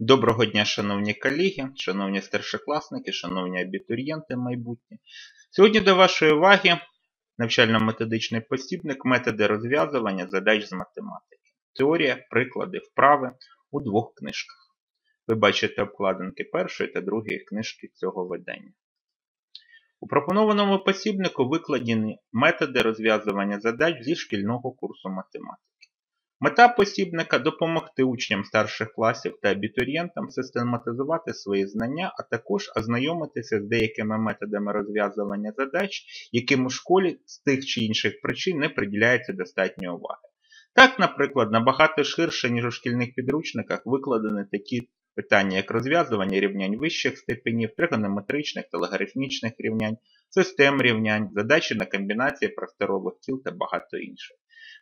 Доброго дня, шановні колеги, шановні старшокласники, шановні абітурієнти майбутні. Сьогодні до вашої уваги навчально-методичний посібник методи розв'язування задач з математики. Теорія, приклади, вправи у двох книжках. Ви бачите обкладинки першої та другої книжки цього видання. У пропонованому посібнику викладені методи розв'язування задач зі шкільного курсу математики. Мета посібника допомогти учням старших класів та абітурієнтам систематизувати свої знання, а також ознайомитися з деякими методами розв'язування задач, яким у школі з тих чи інших причин не приділяється достатньо уваги. Так, наприклад, набагато ширше, ніж у шкільних підручниках, викладені такі питання, як розв'язування рівнянь вищих степенів, тригонометричних та логарифмічних рівнянь, систем рівнянь, задачі на комбінації просторових тіл та багато інших.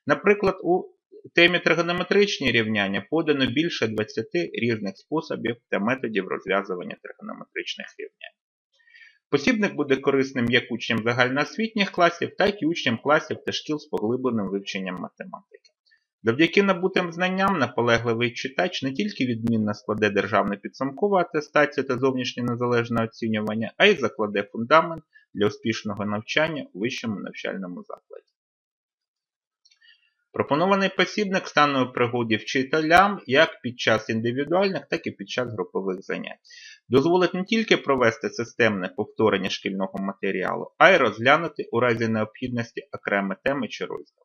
Наприклад, у темі тригонометричні рівняння подано більше 20 різних способів та методів розв'язування тригонометричних рівнянь. Посібник буде корисним як учням загальноосвітніх класів, так і учням класів та шкіл з поглибленим вивченням математики. Завдяки набутим знанням наполегливий читач не тільки відмінно складе державну підсумкову атестацію та зовнішнє незалежне оцінювання, а й закладе фундамент для успішного навчання у вищому навчальному закладі. Пропонований посібник стане у пригоді вчителям як під час індивідуальних, так і під час групових занять. Дозволить не тільки провести системне повторення шкільного матеріалу, а й розглянути у разі необхідності окремі теми чи розділ.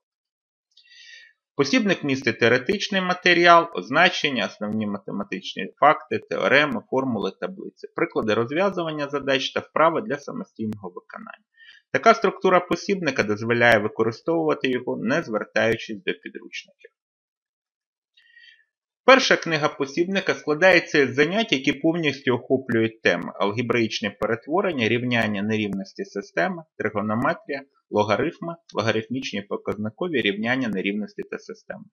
Посібник містить теоретичний матеріал, означення, основні математичні факти, теореми, формули, таблиці, приклади розв'язування задач та вправи для самостійного виконання. Така структура посібника дозволяє використовувати його, не звертаючись до підручників. Перша книга посібника складається з занять, які повністю охоплюють теми алгебраїчне перетворення, рівняння нерівності системи, тригонометрія, логарифми, логарифмічні показникові рівняння нерівності та системи.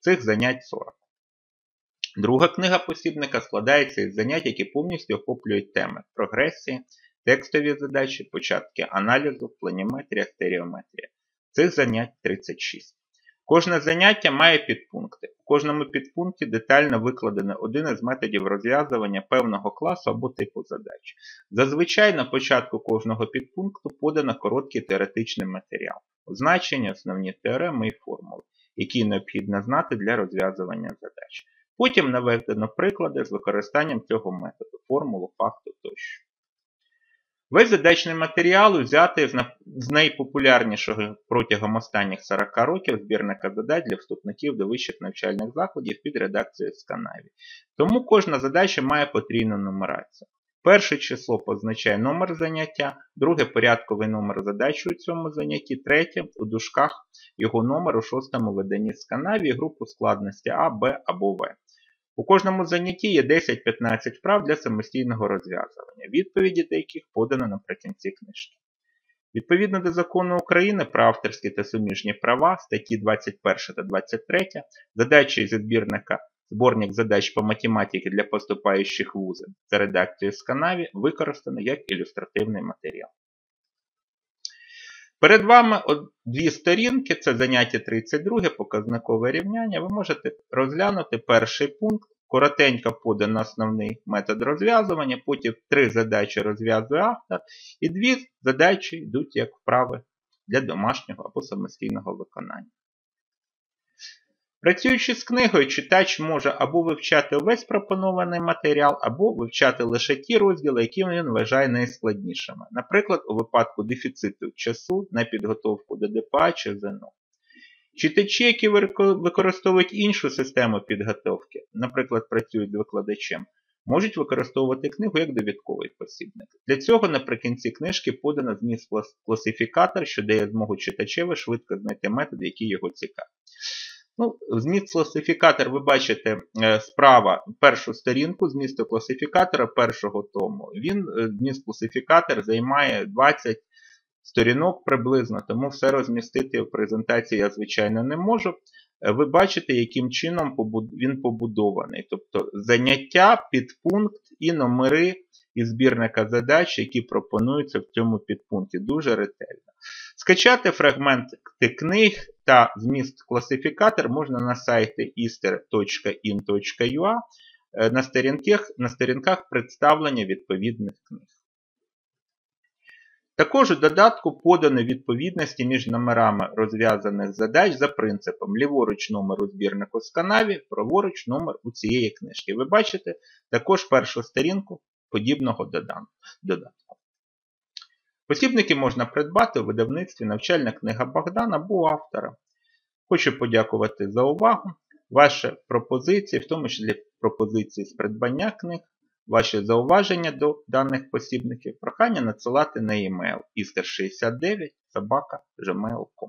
Цих занять 40. Друга книга посібника складається із занять, які повністю охоплюють теми прогресії, текстові задачі, початки аналізу, планіметрія, стереометрія. Цих занять 36. Кожне заняття має підпункти. У кожному підпункті детально викладено один із методів розв'язування певного класу або типу задач. Зазвичай на початку кожного підпункту подано короткий теоретичний матеріал, значення, основні теореми і формули, які необхідно знати для розв'язування задач. Потім наведено приклади з використанням цього методу, формулу, факту тощо. Весь задачний матеріал взятий з найпопулярнішого протягом останніх 40 років збірника задач для вступників до вищих навчальних закладів під редакцією Сканаві. Тому кожна задача має потрійну нумерацію. Перше число позначає номер заняття, друге порядковий номер задачі у цьому занятті, третє у дужках його номер у шостому виданні Сканаві групу складності А, Б або В. У кожному занятті є 10-15 вправ для самостійного розв'язування, відповіді до яких подано наприкінці книжки. Відповідно до закону України про авторські та суміжні права статті 21 та 23, задачі зі збірника зборник задач по математиці для поступаючих вузи за редакцією Сканаві використано як ілюстративний матеріал. Перед вами дві сторінки, це заняття 32, показникове рівняння. Ви можете розглянути перший пункт, коротенько подано основний метод розв'язування, потім три задачі розв'язує автор, і дві задачі йдуть як вправи для домашнього або самостійного виконання. Працюючи з книгою, читач може або вивчати увесь пропонований матеріал, або вивчати лише ті розділи, які він вважає найскладнішими. Наприклад, у випадку дефіциту часу на підготовку до ДПА чи ЗНО. Читачі, які використовують іншу систему підготовки, наприклад, працюють з викладачем, можуть використовувати книгу як довідковий посібник. Для цього наприкінці книжки подано зміст класифікатор, що дає змогу читачеві швидко знайти методи, які його цікавлять. Ну, Зміст класифікатор, ви бачите е, справа першу сторінку змісту класифікатора першого тому. Він, е, зміст класифікатор, займає 20 сторінок приблизно, тому все розмістити в презентації я, звичайно, не можу. Е, ви бачите, яким чином він побудований. Тобто заняття, підпункт і номери із збірника задач, які пропонуються в цьому підпункті. Дуже ретельно. Скачати фрагменти книг та зміст класифікатор можна на сайті easter.in.ua е, на сторінках, на сторінках представлення відповідних книг. Також у додатку подано відповідності між номерами розв'язаних задач за принципом ліворуч номер у збірнику з канаві, праворуч номер у цієї книжки. Ви бачите також першу сторінку подібного додатку. Посібники можна придбати у видавництві навчальна книга Богдана або автора. Хочу подякувати за увагу. Ваші пропозиції, в тому числі пропозиції з придбання книг, ваші зауваження до даних посібників, прохання надсилати на e-mail ister69 собака gmail.com